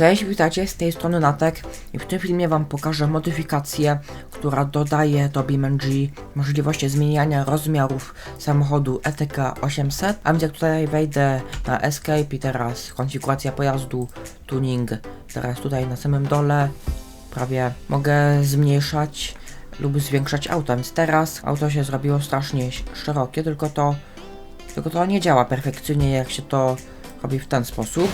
Cześć, witajcie, z tej strony Natek i w tym filmie wam pokażę modyfikację, która dodaje do BeamNG możliwości zmieniania rozmiarów samochodu ETK 800, a więc jak tutaj wejdę na Escape i teraz konfiguracja pojazdu, tuning, teraz tutaj na samym dole prawie mogę zmniejszać lub zwiększać auto, więc teraz auto się zrobiło strasznie szerokie, tylko to, tylko to nie działa perfekcyjnie jak się to robi w ten sposób.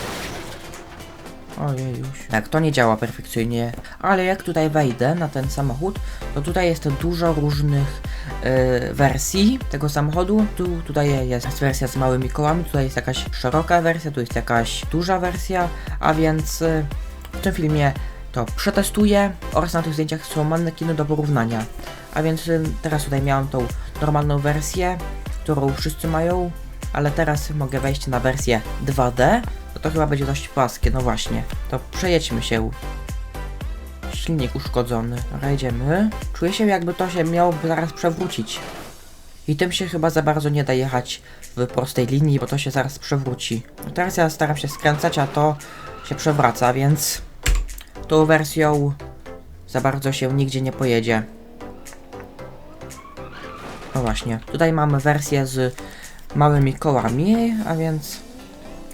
Ojej, już. Tak, to nie działa perfekcyjnie, ale jak tutaj wejdę na ten samochód, to tutaj jest dużo różnych y, wersji tego samochodu. Tu, tutaj jest wersja z małymi kołami, tutaj jest jakaś szeroka wersja, tu jest jakaś duża wersja, a więc y, w tym filmie to przetestuję oraz na tych zdjęciach są manekiny do porównania. A więc y, teraz tutaj miałem tą normalną wersję, którą wszyscy mają, ale teraz mogę wejść na wersję 2D, no to chyba będzie dość płaskie, no właśnie. To przejedźmy się. Silnik uszkodzony. Dobra, jedziemy. Czuję się jakby to się miałoby zaraz przewrócić. I tym się chyba za bardzo nie da jechać w prostej linii, bo to się zaraz przewróci. No teraz ja staram się skręcać, a to się przewraca, więc tą wersją za bardzo się nigdzie nie pojedzie. No właśnie. Tutaj mamy wersję z małymi kołami, a więc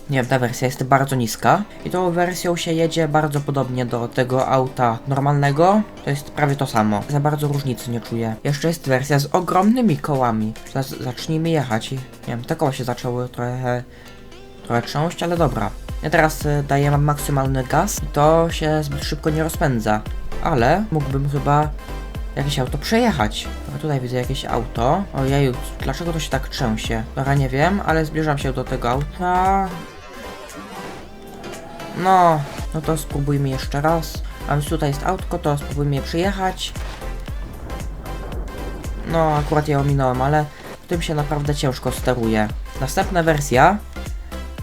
nie wiem, ta wersja jest bardzo niska i tą wersją się jedzie bardzo podobnie do tego auta normalnego. To jest prawie to samo. Za bardzo różnicy nie czuję. Jeszcze jest wersja z ogromnymi kołami. Zaraz zacznijmy jechać. I, nie wiem, te koła się zaczęły trochę, trochę trząść, ale dobra. Ja teraz y, daję maksymalny gaz i to się zbyt szybko nie rozpędza. Ale mógłbym chyba jakieś auto przejechać. Dobra, tutaj widzę jakieś auto. Ojeju, dlaczego to się tak trzęsie? Dobra, nie wiem, ale zbliżam się do tego auta. No, no to spróbujmy jeszcze raz. A więc tutaj jest autko, to spróbujmy je przejechać. No, akurat je ominąłem, ale tym się naprawdę ciężko steruje. Następna wersja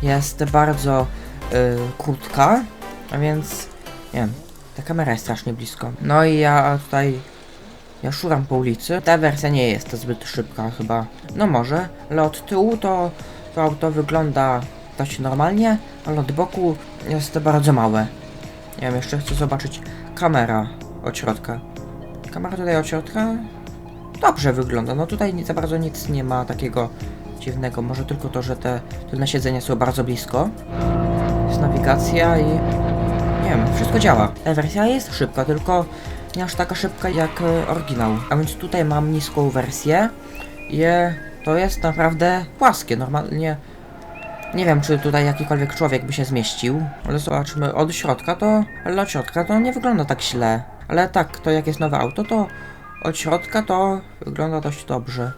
jest bardzo y, krótka, a więc nie wiem, ta kamera jest strasznie blisko. No i ja tutaj ja szuram po ulicy. Ta wersja nie jest zbyt szybka chyba. No może, ale od tyłu to, to auto wygląda dość normalnie, ale od boku jest bardzo małe. Nie wiem, jeszcze chcę zobaczyć kamera od środka. Kamera tutaj od środka dobrze wygląda. No tutaj za bardzo nic nie ma takiego dziwnego. Może tylko to, że te tylne siedzenia są bardzo blisko. Jest nawigacja i nie wiem, wszystko działa. Ta wersja jest szybka, tylko nie aż taka szybka jak e, oryginał. A więc tutaj mam niską wersję i to jest naprawdę płaskie. Normalnie nie wiem, czy tutaj jakikolwiek człowiek by się zmieścił, ale zobaczmy od środka to, ale od środka to nie wygląda tak źle. Ale tak, to jak jest nowe auto, to od środka to wygląda dość dobrze.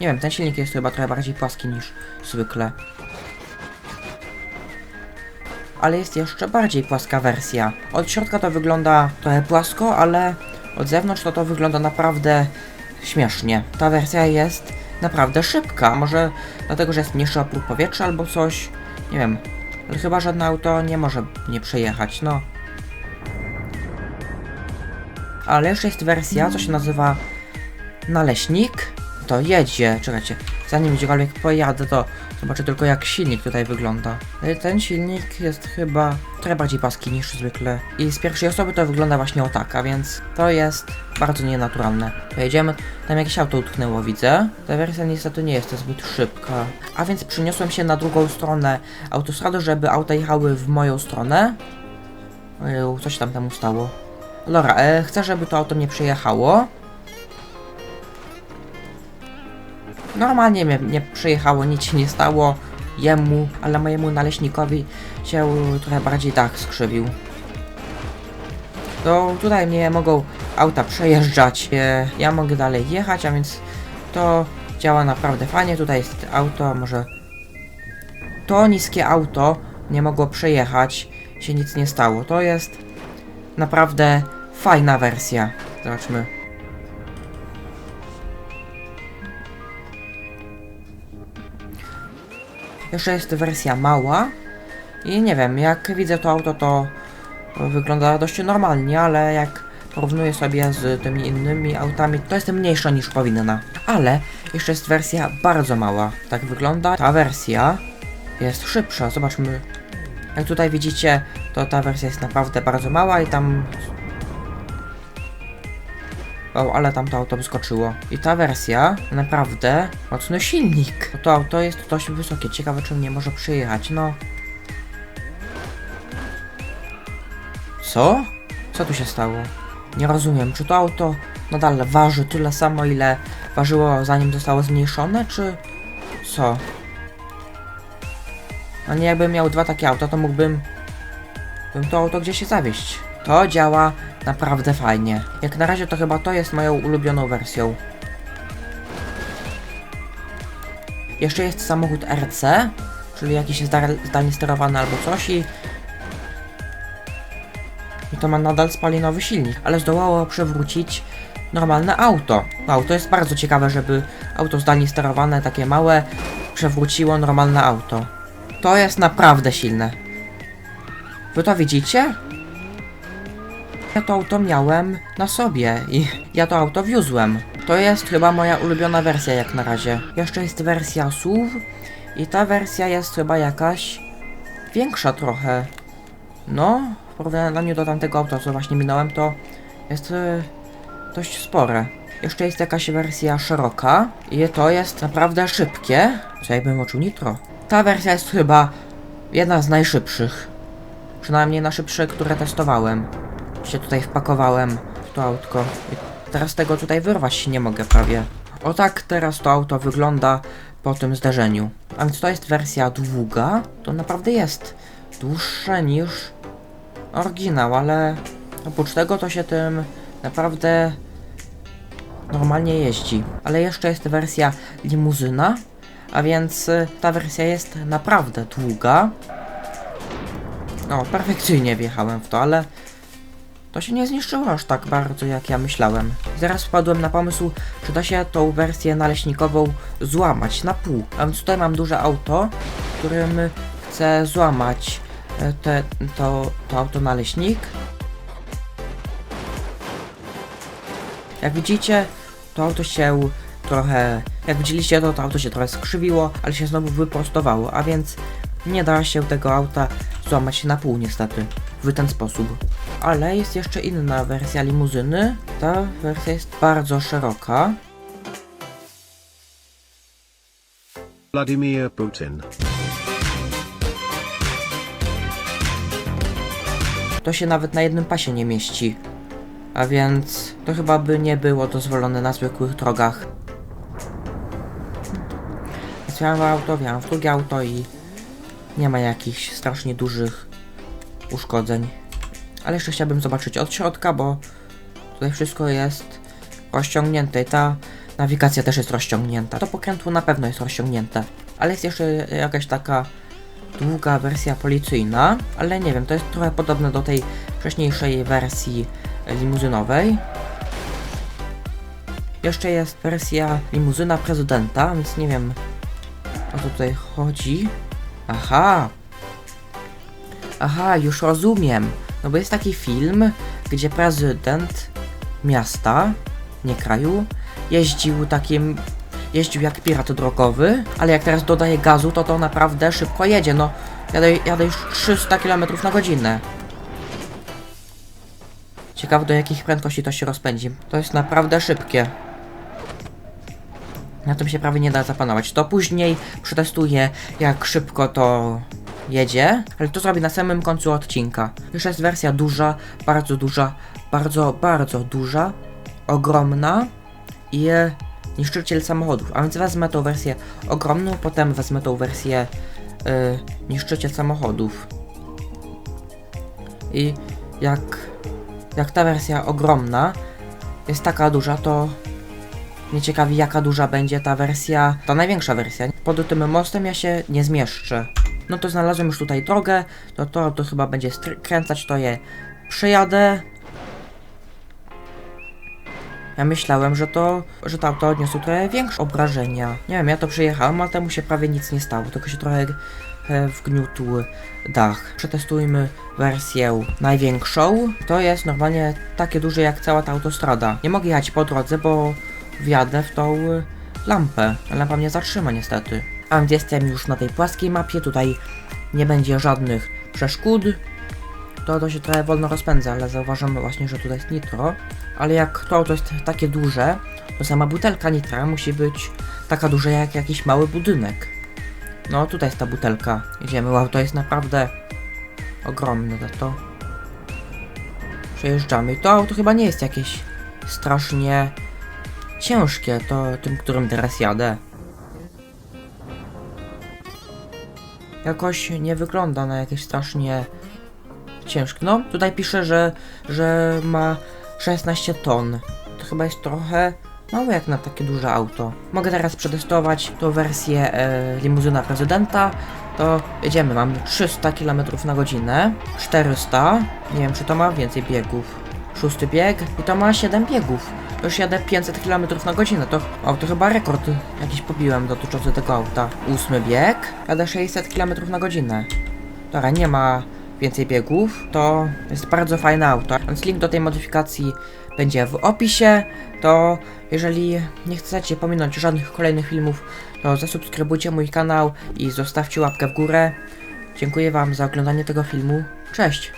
Nie wiem, ten silnik jest chyba trochę bardziej płaski niż zwykle. Ale jest jeszcze bardziej płaska wersja. Od środka to wygląda trochę płasko, ale od zewnątrz to to wygląda naprawdę śmiesznie. Ta wersja jest naprawdę szybka. Może dlatego, że jest mniejszy opór powietrza albo coś. Nie wiem. Ale chyba żadne auto nie może nie przejechać, no. Ale jeszcze jest wersja, co się nazywa Naleśnik. To jedzie, czekajcie, zanim gdziekolwiek pojadę, to zobaczę tylko jak silnik tutaj wygląda. No Ten silnik jest chyba trochę bardziej paski niż zwykle. I z pierwszej osoby to wygląda właśnie o tak, a więc to jest bardzo nienaturalne. Pojedziemy, tam jakieś auto utknęło, widzę. Ta wersja niestety nie jest zbyt szybka. A więc przyniosłem się na drugą stronę autostrady, żeby auta jechały w moją stronę. Ojeju, co się tam temu stało? Dobra, e, chcę, żeby to auto mnie przejechało. Normalnie mnie nie przejechało, nic się nie stało jemu, ale mojemu naleśnikowi się trochę bardziej dach skrzywił. To tutaj mnie mogą auta przejeżdżać, e, ja mogę dalej jechać, a więc to działa naprawdę fajnie. Tutaj jest auto, może to niskie auto nie mogło przejechać, się nic nie stało. To jest naprawdę fajna wersja. Zobaczmy. Jeszcze jest wersja mała. I nie wiem, jak widzę to auto, to wygląda dość normalnie, ale jak porównuję sobie z tymi innymi autami, to jest mniejsza niż powinna. Ale jeszcze jest wersja bardzo mała. Tak wygląda ta wersja. Jest szybsza. Zobaczmy, Jak tutaj widzicie, to ta wersja jest naprawdę bardzo mała i tam... O, ale tam to auto wyskoczyło. I ta wersja naprawdę mocny silnik. To auto jest dość wysokie. Ciekawe, czy mnie może przyjechać. No. Co? Co tu się stało? Nie rozumiem, czy to auto nadal waży tyle samo, ile ważyło zanim zostało zmniejszone, czy co? A nie jakbym miał dwa takie auta, to mógłbym bym to auto gdzieś się zawieść. To działa naprawdę fajnie. Jak na razie to chyba to jest moją ulubioną wersją. Jeszcze jest samochód RC, czyli jakiś zdalnie sterowany albo coś i i to ma nadal spalinowy silnik, ale zdołało przewrócić normalne auto. No, Auto jest bardzo ciekawe, żeby auto zdalnie sterowane, takie małe, przewróciło normalne auto. To jest naprawdę silne. Wy to widzicie? Ja to auto miałem na sobie i ja to auto wiózłem. To jest chyba moja ulubiona wersja jak na razie. Jeszcze jest wersja SUV i ta wersja jest chyba jakaś większa trochę. No, w porównaniu do tamtego auta, co właśnie minąłem, to jest e, dość spore. Jeszcze jest jakaś wersja szeroka i to jest naprawdę szybkie. Co jakbym moczył nitro. Ta wersja jest chyba jedna z najszybszych. Przynajmniej na szybsze, które testowałem. Się tutaj wpakowałem w to autko. I teraz tego tutaj wyrwać się nie mogę prawie. O tak teraz to auto wygląda po tym zderzeniu. A więc to jest wersja długa. To naprawdę jest dłuższe niż oryginał, ale oprócz tego to się tym naprawdę normalnie jeździ. Ale jeszcze jest wersja limuzyna, a więc y, ta wersja jest naprawdę długa. No, perfekcyjnie wjechałem w to, ale to się nie zniszczyło aż tak bardzo, jak ja myślałem. Zaraz wpadłem na pomysł, że da się tą wersję naleśnikową złamać na pół. A więc tutaj mam duże auto, którym chcę złamać e, te, to, to auto naleśnik. Jak widzicie, to auto się trochę... Jak widzieliście, to, to auto się trochę skrzywiło, ale się znowu wyprostowało, a więc nie da się tego auta złamać na pół niestety, w ten sposób. Ale jest jeszcze inna wersja limuzyny. Ta wersja jest bardzo szeroka. Vladimir Putin. To się nawet na jednym pasie nie mieści. A więc to chyba by nie było dozwolone na zwykłych drogach. Więc miałem auto, miałem w drugie auto i nie ma jakichś strasznie dużych uszkodzeń. Ale jeszcze chciałbym zobaczyć od środka, bo tutaj wszystko jest rozciągnięte i ta nawigacja też jest rozciągnięta. To pokrętło na pewno jest rozciągnięte. Ale jest jeszcze jakaś taka długa wersja policyjna, ale nie wiem, to jest trochę podobne do tej wcześniejszej wersji limuzynowej. Jeszcze jest wersja limuzyna prezydenta, więc nie wiem o co tutaj chodzi. Aha! Aha, już rozumiem. No bo jest taki film, gdzie prezydent miasta, nie kraju, jeździł takim jeździł jak pirat drogowy, ale jak teraz dodaje gazu, to to naprawdę szybko jedzie. No, jadę, jadę już 300 km na godzinę. Ciekawe do jakich prędkości to się rozpędzi. To jest naprawdę szybkie. Na tym się prawie nie da zapanować. To później przetestuję jak szybko to jedzie, ale to zrobię na samym końcu odcinka. Jeszcze jest wersja duża, bardzo duża, bardzo, bardzo duża, ogromna i niszczyciel samochodów. A więc wezmę tą wersję ogromną, potem wezmę tą wersję y, niszczyciel samochodów. I jak, jak ta wersja ogromna jest taka duża, to mnie ciekawi jaka duża będzie ta wersja, ta największa wersja. Pod tym mostem ja się nie zmieszczę. No to znalazłem już tutaj drogę, to to, to chyba będzie skręcać, to je przejadę. Ja myślałem, że to, że to odniosło trochę większe obrażenia. Nie wiem, ja to przejechałem, ale temu się prawie nic nie stało, tylko się trochę e, wgniótł dach. Przetestujmy wersję największą. To jest normalnie takie duże jak cała ta autostrada. Nie mogę jechać po drodze, bo wjadę w tą e, lampę. Lampa mnie zatrzyma niestety. A więc jestem już na tej płaskiej mapie, tutaj nie będzie żadnych przeszkód, to to się trochę wolno rozpędza, ale zauważamy właśnie, że tutaj jest nitro. Ale jak to auto jest takie duże, to sama butelka nitra musi być taka duża jak jakiś mały budynek. No tutaj jest ta butelka. Idziemy, wow, to jest naprawdę ogromne to. Przejeżdżamy. To auto chyba nie jest jakieś strasznie ciężkie, to tym, którym teraz jadę. Jakoś nie wygląda na jakieś strasznie ciężkie. No, tutaj pisze, że, że ma 16 ton. To chyba jest trochę mało jak na takie duże auto. Mogę teraz przetestować tą wersję e, limuzyna prezydenta. To jedziemy, mam 300 km na godzinę, 400, nie wiem czy to ma więcej biegów. Szósty bieg i to ma 7 biegów. Już jadę 500 km na godzinę, to, o, to chyba rekord jakiś pobiłem dotyczący tego auta. Ósmy bieg, jadę 600 km na godzinę. Dobra, nie ma więcej biegów, to jest bardzo fajne auto. Więc link do tej modyfikacji będzie w opisie. To jeżeli nie chcecie pominąć żadnych kolejnych filmów, to zasubskrybujcie mój kanał i zostawcie łapkę w górę. Dziękuję Wam za oglądanie tego filmu. Cześć!